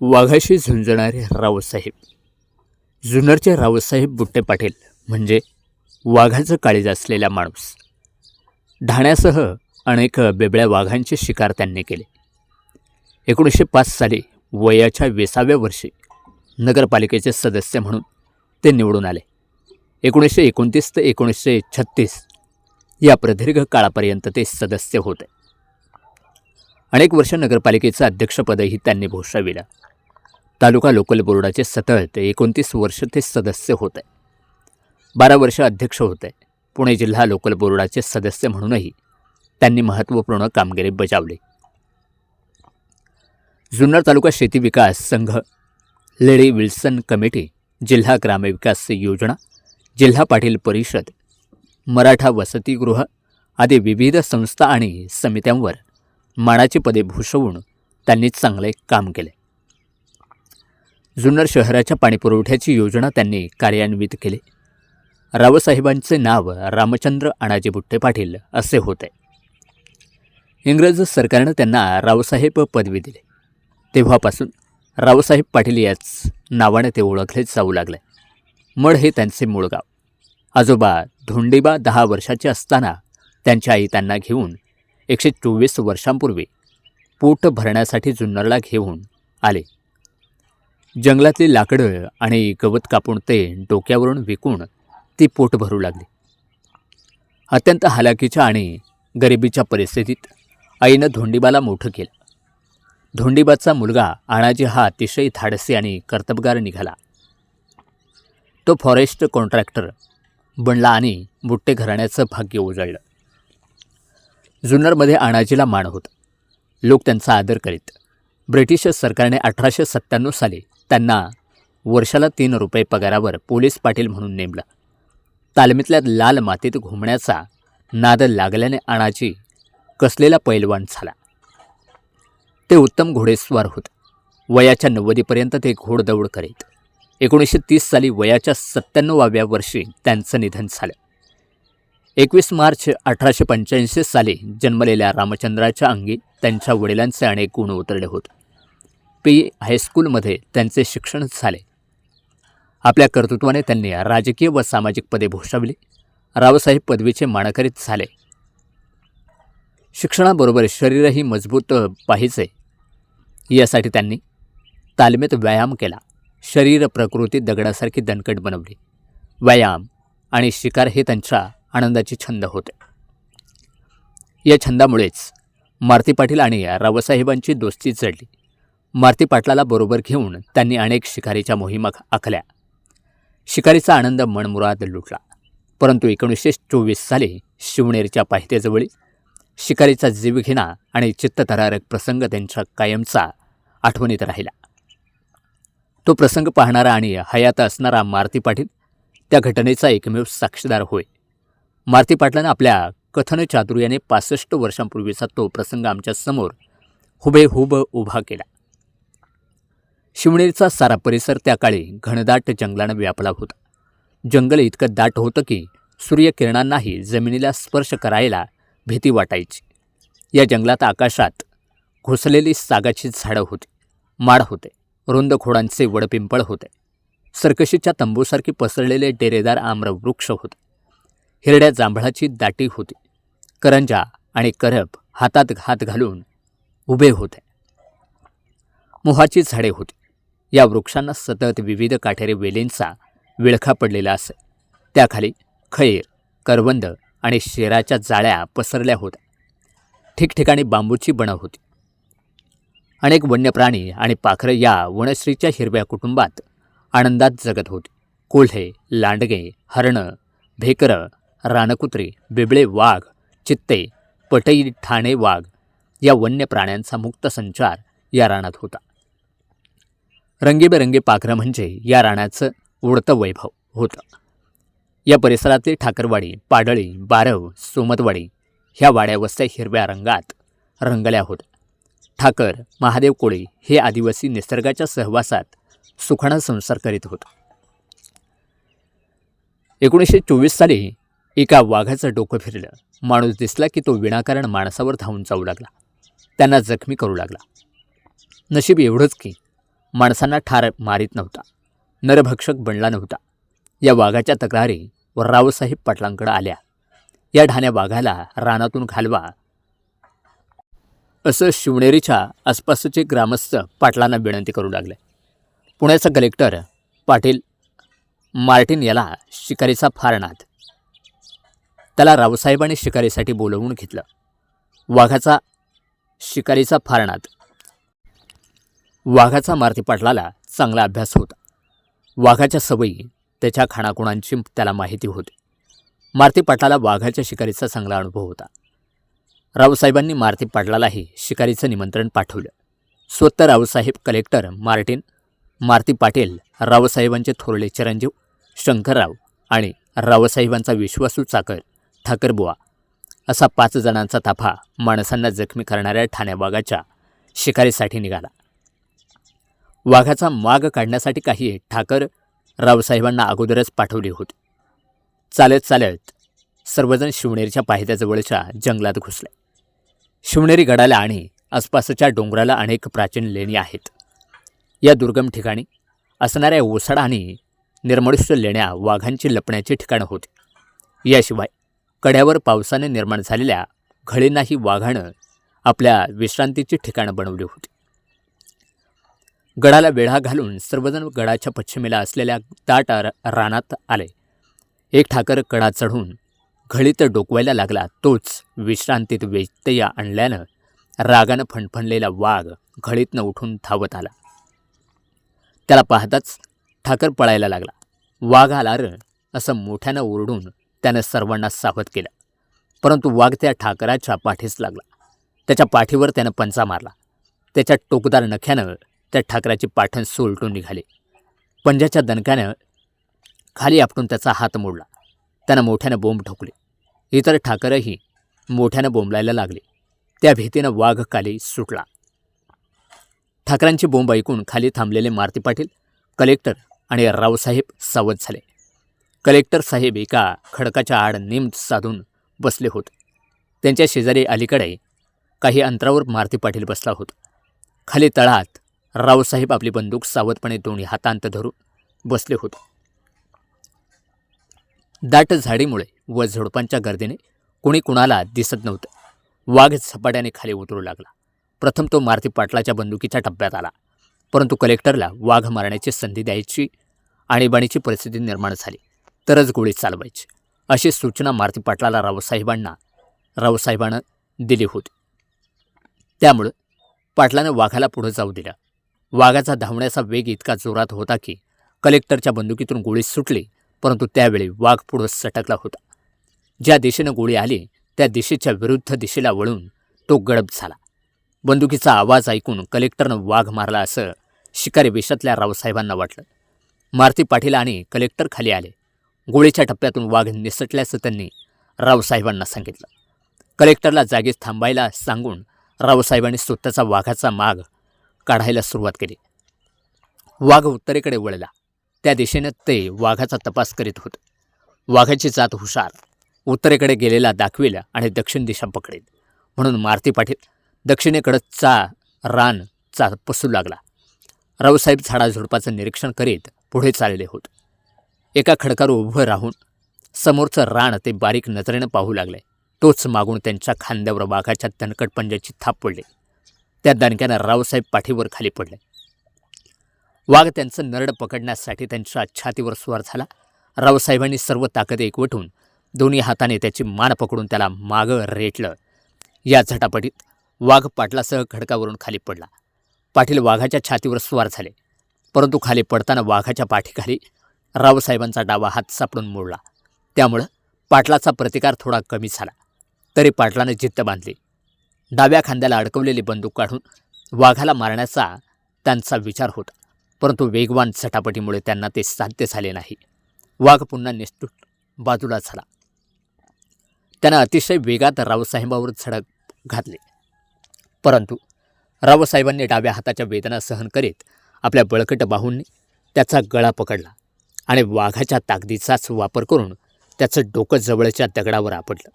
वाघाशी झुंजणारे रावसाहेब. जुन्नरचे रावसाहेब बुट्टे पाटील म्हणजे वाघाचं काळीज असलेला माणूस. ढाण्यासह अनेक बेबळ्या वाघांची शिकार त्यांनी केली. एकोणीसशे पाच साली वयाच्या विसाव्या वर्षी नगरपालिकेचे सदस्य म्हणून ते निवडून आले. एकोणीसशे एकोणतीस ते एकोणीसशे छत्तीस या प्रदीर्घ काळापर्यंत ते सदस्य होते. अनेक वर्ष नगरपालिकेचं अध्यक्षपदही त्यांनी भूषविलं. तालुका लोकल बोर्डाचे सतळ ते एकोणतीस वर्ष ते सदस्य होते. बारा वर्ष अध्यक्ष होते. पुणे जिल्हा लोकल बोर्डाचे सदस्य म्हणूनही त्यांनी महत्त्वपूर्ण कामगिरी बजावली. जुन्नर तालुका शेती विकास संघ लेडी विल्सन कमिटी जिल्हा ग्रामविकास योजना जिल्हा पाटील परिषद मराठा वसतिगृह आदी विविध संस्था आणि समित्यांवर मानाची पदे भूषवून त्यांनी चांगले काम केले. जुन्नर शहराच्या पाणीपुरवठ्याची योजना त्यांनी कार्यान्वित केली. रावसाहेबांचे नाव रामचंद्र अणाजी बुट्टे पाटील असे होते. इंग्रज सरकारनं त्यांना रावसाहेब पदवी दिली. तेव्हापासून रावसाहेब पाटील याच नावाने ते ओळखले जाऊ लागले. मड हे त्यांचे मूळ गाव. आजोबा धोंडीबा दहा वर्षाचे असताना त्यांची आई त्यांना घेऊन एकशे चोवीस वर्षांपूर्वी पोट भरण्यासाठी जुन्नरला घेऊन आले. जंगलातली लाकडं आणि गवत कापून ते डोक्यावरून विकून ती पोट भरू लागली. अत्यंत हालाकीच्या आणि गरिबीच्या परिस्थितीत आईनं धोंडीबाला मोठं केलं. धोंडीबाचा मुलगा आणाजी हा अतिशय धाडसी आणि कर्तबगार निघाला. तो फॉरेस्ट कॉन्ट्रॅक्टर बनला आणि बुट्टे घराण्याचं भाग्य उजळलं. जुन्नरमध्ये आणाजीला मान होता. लोक त्यांचा आदर करीत. ब्रिटिश सरकारने अठराशे सत्त्याण्णव साली त्यांना वर्षाला तीन रुपये पगारावर पोलीस पाटील म्हणून नेमलं. तालमीतल्या लाल मातीत घुमण्याचा नाद लागल्याने आणाजी कसलेला पैलवान झाला. ते उत्तम घोडेस्वार होत. वयाच्या नव्वदीपर्यंत ते घोडदौड करीत. एकोणीसशे तीस साली वयाच्या सत्त्याण्णवाव्या वर्षी त्यांचं निधन झालं. एकवीस मार्च अठराशे पंच्याऐंशी साली जन्मलेल्या रामचंद्राच्या अंगी त्यांच्या वडिलांचे अनेक गुण उतरले होते. पी. हायस्कूलमध्ये त्यांचे शिक्षण झाले. आपल्या कर्तृत्वाने त्यांनी राजकीय व सामाजिक पदे भूषवली. रावसाहेब पदवीचे मानकरीत झाले. शिक्षणाबरोबर शरीरही मजबूत पाहिजे. यासाठी त्यांनी तालमीत व्यायाम केला. शरीर प्रकृती दगडासारखी दणकट बनवली. व्यायाम आणि शिकार हे त्यांच्या आनंदाचे छंद होते. या छंदामुळेच मारुती पाटील आणि रावसाहेबांची दोस्ती जडली मारुती पाटलाला बरोबर घेऊन त्यांनी अनेक शिकारीच्या मोहिमा आखल्या. शिकारीचा आनंद मनमुराद लुटला. परंतु एकोणीसशे चोवीस साली शिवनेरच्या पायथ्याजवळी शिकारीचा जीवघेणा आणि चित्तथरारक प्रसंग त्यांच्या कायमचा आठवणीत राहिला. तो प्रसंग पाहणारा आणि हयात असणारा मारुती पाटील त्या घटनेचा एकमेव साक्षीदार होय. मारती पाटलानं आपल्या कथन चातुर्याने पासष्ट वर्षांपूर्वीचा तो प्रसंग आमच्यासमोर हुबेहूब उभा केला. शिवनेरीचा सारा परिसर त्या काळी घनदाट जंगलानं व्यापला होता. जंगल इतकं दाट होतं की सूर्यकिरणांनाही जमिनीला स्पर्श करायला भीती वाटायची. या जंगलात आकाशात घुसलेली सागाची झाडं होती माड होते रुंद खोडांचे वडपिंपळ होते. सर्कशीच्या तंबूसारखी पसरलेले डेरेदार आम्रवृक्ष होते. हिरड्या जांभळाची दाटी होती. करंजा आणि करप हातात हात घालून उभे होते. मोहाची झाडे होती. या वृक्षांना सतत विविध काठेरी वेलींचा विळखा पडलेला असे. त्याखाली खैर करवंद आणि शेराच्या जाळ्या पसरल्या होत्या. ठिकठिकाणी बांबूची बणं होती. अनेक वन्य प्राणी आणि पाखरं या वनश्रीच्या हिरव्या कुटुंबात आनंदात जगत होती. कोल्हे लांडगे हरणं भेकरं रानकुत्री बिबळे वाघ चित्ते पटई ठाणे वाघ या वन्य प्राण्यांचा मुक्त संचार या रानात होता. रंगीबेरंगी पाखरं म्हणजे या रानाचं उडतं वैभव होतं. या परिसरातली ठाकरवाडी पाडळी बारव सोमतवाडी ह्या वाड्यावस्त्या हिरव्या रंगात रंगल्या होत्या. ठाकर महादेव कोळी हे आदिवासी निसर्गाच्या सहवासात सुखाणा संसार करीत होते. एकोणीसशे चोवीस साली एका वाघाचं डोकं फिरलं. माणूस दिसला की तो विनाकारण माणसावर धावून जाऊ लागला. त्यांना जखमी करू लागला. नशीब एवढंच की माणसांना ठार मारीत नव्हता. नरभक्षक बनला नव्हता. या वाघाच्या तक्रारी व रावसाहेब पाटलांकडे आल्या. या ढाण्या वाघाला रानातून घालवा. असं शिवनेरीच्या आसपासचे ग्रामस्थ पाटलांना विनंती करू लागले. पुण्याचा कलेक्टर पाटील मार्टिन याला शिकारीचा फार नाद. त्याला रावसाहेबांनी शिकारीसाठी बोलवून घेतलं. वाघाचा शिकारीचा फारणात. वाघाचा मारती पाटलाला चांगला अभ्यास होता. वाघाच्या सवयी त्याच्या खाणाखुणांची त्याला माहिती होती. मारती पाटलाला वाघाच्या शिकारीचा चांगला अनुभव होता. रावसाहेबांनी मारती पाटलालाही शिकारीचं निमंत्रण पाठवलं. स्वतः रावसाहेब कलेक्टर मार्टिन मारती पाटील रावसाहेबांचे थोरले चिरंजीव शंकरराव आणि रावसाहेबांचा विश्वासू चाकर ठाकरबुवा असा पाच जणांचा ताफा माणसांना जखमी करणाऱ्या ठाण्या वाघाच्या शिकारीसाठी निघाला. वाघाचा माग काढण्यासाठी काही ठाकर रावसाहेबांना अगोदरच पाठवले होते. चालत चालत सर्वजण शिवनेरीच्या पायथ्याजवळच्या जंगलात घुसले. शिवनेरी गडाला आणि आसपासच्या डोंगराला अनेक प्राचीन लेणी आहेत. या दुर्गम ठिकाणी असणाऱ्या ओसाडा आणि निर्मनुष्य लेण्या वाघांची लपण्याची ठिकाणं होती. याशिवाय कड्यावर पावसाने निर्माण झालेल्या घळींनाही वाघानं आपल्या विश्रांतीची ठिकाणं बनवली होती. गडाला वेढा घालून सर्वजण गडाच्या पश्चिमेला असलेल्या दाट र- रानात आले. एक ठाकर कडा चढून घळीत डोकवायला लागला. तोच विश्रांतीत व्यत्यय आणल्यानं रागानं फणफणलेला वाघ घळीतनं उठून धावत आला. त्याला पाहताच ठाकर पळायला लागला. वाघ आला र असं मोठ्यानं ओरडून त्यानं सर्वांना सावध केलं. परंतु वाघ त्या ठाकराच्या पाठीस लागला. त्याच्या पाठीवर त्यानं पंचा मारला. त्याच्या टोकदार नख्यानं त्या ठाकराची पाठण सोलटून निघाली. पंजाच्या दणक्यानं खाली आपटून त्याचा हात मोडला. त्यानं मोठ्यानं बोंब ठोकले. इतर ठाकरही मोठ्यानं बोंबलायला लागले. त्या भीतीनं वाघ खाली सुटला. ठाकरांची बोंब ऐकून खाली थांबलेले मारुती पाटील कलेक्टर आणि रावसाहेब सावध झाले. कलेक्टर साहेब एका खडकाच्या आड नेम साधून बसले होते. त्यांच्या शेजारी अलीकडे काही अंतरावर मारुती पाटील बसला होता. खाली तळात रावसाहेब आपली बंदूक सावधपणे दोन्ही हातांत धरून बसले होते. दाट झाडीमुळे व झुडपांच्या गर्दीने कोणी कुणाला दिसत नव्हतं. वाघ झपाट्याने खाली उतरू लागला. प्रथम तो मारुती पाटलाच्या बंदुकीच्या टप्प्यात आला. परंतु कलेक्टरला वाघ मारण्याची संधी द्यायची आणीबाणीची परिस्थिती निर्माण झाली. तरच गोळी चालवायची. अशी सूचना मारुती पाटलाला रावसाहेबांना रावसाहेबानं दिली होती. त्यामुळं पाटलानं वाघाला पुढं जाऊ दिलं. वाघाचा धावण्याचा वेग इतका जोरात होता की कलेक्टरच्या बंदुकीतून गोळी सुटली परंतु त्यावेळी वाघ पुढं सटकला होता. ज्या दिशेनं गोळी आली त्या दिशेच्या विरुद्ध दिशेला वळून तो गडप झाला. बंदुकीचा आवाज ऐकून कलेक्टरनं वाघ मारला असं शिकारी वेशातल्या रावसाहेबांना वाटलं. मारुती पाटील आणि कलेक्टर खाली आले. गोळीच्या टप्प्यातून वाघ निसटल्याचं त्यांनी रावसाहेबांना सांगितलं. कलेक्टरला जागीच थांबायला सांगून रावसाहेबांनी स्वतःचा वाघाचा माग काढायला सुरुवात केली. वाघ उत्तरेकडे वळला. त्या दिशेनं ते वाघाचा तपास करीत होते. वाघाची जात हुशार उत्तरेकडे गेलेला दाखविला आणि दक्षिण दिशा पकडेल म्हणून मारती पाटील दक्षिणेकडं चा रान चा पसू लागला. रावसाहेब झाडाझुडपाचं निरीक्षण करीत पुढे चालले होते. एका खडकावर उभं राहून समोरचं रान ते बारीक नजरेनं पाहू लागले. तोच मागून त्यांच्या खांद्यावर वाघाच्या दणकट पंजाची थाप पडली. त्या दणक्यानं रावसाहेब पाठीवर खाली पडले. वाघ त्यांचं नरड पकडण्यासाठी त्यांच्या छातीवर स्वार झाला. रावसाहेबांनी सर्व ताकद एकवटून दोन्ही हाताने त्याची मान पकडून त्याला मागं रेटलं. या झटापटीत वाघ पाटलासह खडकावरून खाली पडला. पाटील वाघाच्या छातीवर स्वार झाले. परंतु खाली पडताना वाघाच्या पाठीखाली रावसाहेबांचा डावा हात सापडून मोडला. त्यामुळं पाटलाचा प्रतिकार थोडा कमी झाला. तरी पाटलाने जिद्द बांधली. डाव्या खांद्याला अडकवलेली बंदूक काढून वाघाला मारण्याचा त्यांचा विचार होता. परंतु वेगवान झटापटीमुळे त्यांना ते साध्य झाले नाही. वाघ पुन्हा निष्ठून बाजूला झाला. त्यानं अतिशय वेगात रावसाहेबावर झडक घातले. परंतु रावसाहेबांनी डाव्या हाताच्या वेदना सहन करीत आपल्या बळकट बाहूंनी त्याचा गळा पकडला. आणि वाघाच्या ताकदीचाच वापर करून त्याचं डोकं जवळच्या दगडावर आपटलं.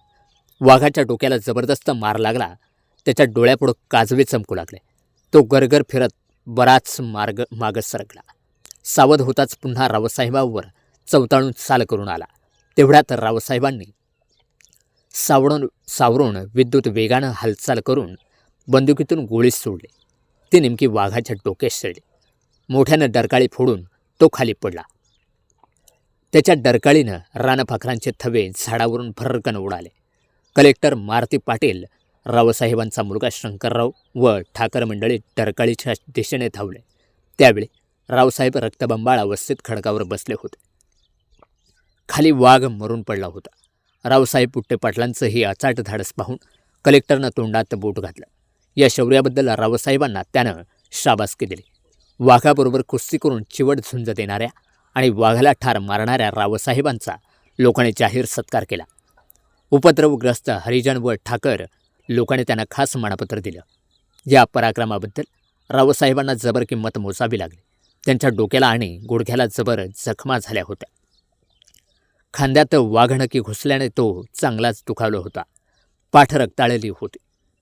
वाघाच्या डोक्याला जबरदस्त मार लागला त्याच्या डोळ्यापुढं काजवे चमकू लागले. तो गरगर फिरत बराच मार्ग मागं सरकला. सावध होताच पुन्हा रावसाहेबावर चवताळून चाल करून आला. तेवढ्यात रावसाहेबांनी सावरून सावरून विद्युत वेगानं हालचाल करून बंदुकीतून गोळी सोडली. ती नेमकी वाघाच्या डोक्यात शिरली. मोठ्यानं डरकाळी फोडून तो खाली पडला. त्याच्या डरकाळीनं रानफाखरांचे थवे झाडावरून भरकन उडाले. कलेक्टर मारुती पाटील रावसाहेबांचा मुलगा शंकरराव व ठाकर मंडळी डरकाळीच्या दिशेने धावले. त्यावेळी रावसाहेब रक्तबंबाळ अवस्थेत खडकावर बसले होते. खाली वाघ मरून पडला होता. रावसाहेब पुट्टे पाटलांचं हे अचाट धाडस पाहून कलेक्टरनं तोंडात बोट घातलं. या शौर्याबद्दल रावसाहेबांना त्यानं शाबासकी दिली. वाघाबरोबर कुस्ती करून चिवट झुंज देणाऱ्या आणि वाघाला ठार मारणाऱ्या रावसाहेबांचा लोकांनी जाहीर सत्कार केला. उपद्रवग्रस्त हरिजन व ठाकर लोकांनी त्यांना खास मानपत्र दिलं. या पराक्रमाबद्दल रावसाहेबांना जबर किंमत मोजावी लागली. त्यांच्या डोक्याला आणि गुडघ्याला जबर जखमा झाल्या होत्या. खांद्यात वाघणकी घुसल्याने तो चांगलाच दुखावला होता. पाठ रक्ताळलेली होती.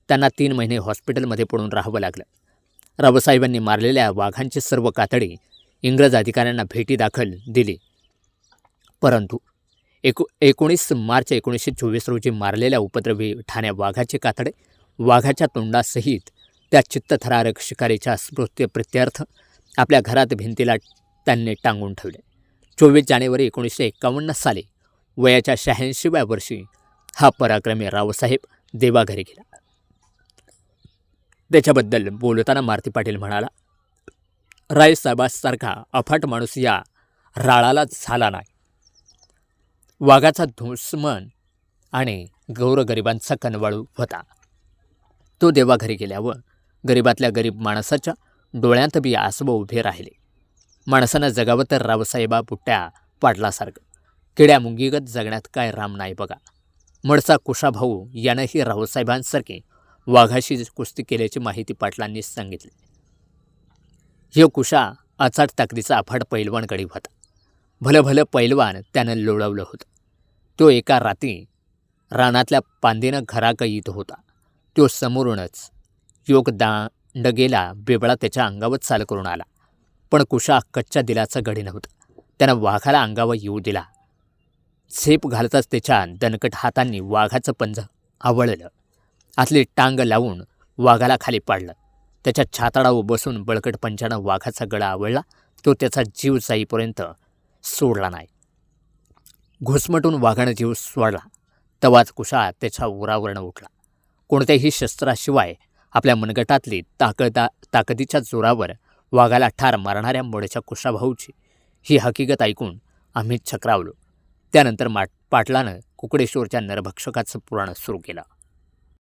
त्यांना तीन महिने हॉस्पिटलमध्ये पडून राहावं लागलं. रावसाहेबांनी मारलेल्या वाघांची सर्व कातडी इंग्रज अधिकाऱ्यांना भेटी दाखल दिली. परंतु एको एकोणीस मार्च एकोणीसशे चोवीस रोजी मारलेल्या उपद्रवी ठाण्या वाघाचे कातडे वाघाच्या तोंडासहित त्या चित्तथरारक शिकारीच्या स्मृत्य प्रित्यर्थ आपल्या घरात भिंतीला त्यांनी टांगून ठेवले. चोवीस जानेवारी एकोणीसशे एकावन्न साली वयाच्या शहाऐंशीव्या वर्षी हा पराक्रमी रावसाहेब देवाघरी गेला. त्याच्याबद्दल बोलताना मारुती पाटील म्हणाला रायसाहेबासारखा अफाट माणूस या राळाला झाला नाही. वाघाचा दुश्मन आणि गौरगरिबांचा कनवाळू होता. तो देवाघरी गेल्यावर गरिबातल्या गरीब माणसाच्या डोळ्यात बी आसवं उभे राहिले. माणसानं जगावं तर रावसाहेबा पुट्ट्या पाटलासारखं किड्या मुंगीगत जगण्यात काय राम नाही बघा. मडचा कुशाभाऊ यानंही रावसाहेबांसारखे वाघाशी कुस्ती केल्याची माहिती पाटलांनी सांगितली. ह्यो कुशा अचाट ताकदीचा अफाट पैलवान गडी होता. भलं भलं पैलवान त्यानं लोळवलं होतं. तो एका रात्री रानातल्या पांदेनं घराक येत होता. तो समोरूनच योग दांडगेला बिबळा त्याच्या अंगावर चाल करून आला. पण कुशा कच्च्या दिलाचा गडी नव्हता. त्यानं वाघाला अंगावर येऊ दिला. झेप घालताच त्याच्या दणकट हातांनी वाघाचं पंज आवळलं. आतली टांग लावून वाघाला खाली पाडलं. त्याच्या छाताडावर बसून बळकट पंचानं वाघाचा गळा आवळला तो त्याचा जीव जाईपर्यंत सोडला नाही. घुसमटून वाघानं जीव सोडला. तवाच कुशा त्याच्या उरावरनं उठला. कोणत्याही शस्त्राशिवाय आपल्या मनगटातली ताकदा ताकदीच्या जोरावर वाघाला ठार मारणाऱ्या मोड्याच्या कुशाभाऊची ही हकीकत ऐकून आम्ही चक्रावलो त्यानंतर माट पाटलानं कुकडेश्वरच्या नरभक्षकाचं पुराण सुरू केलं.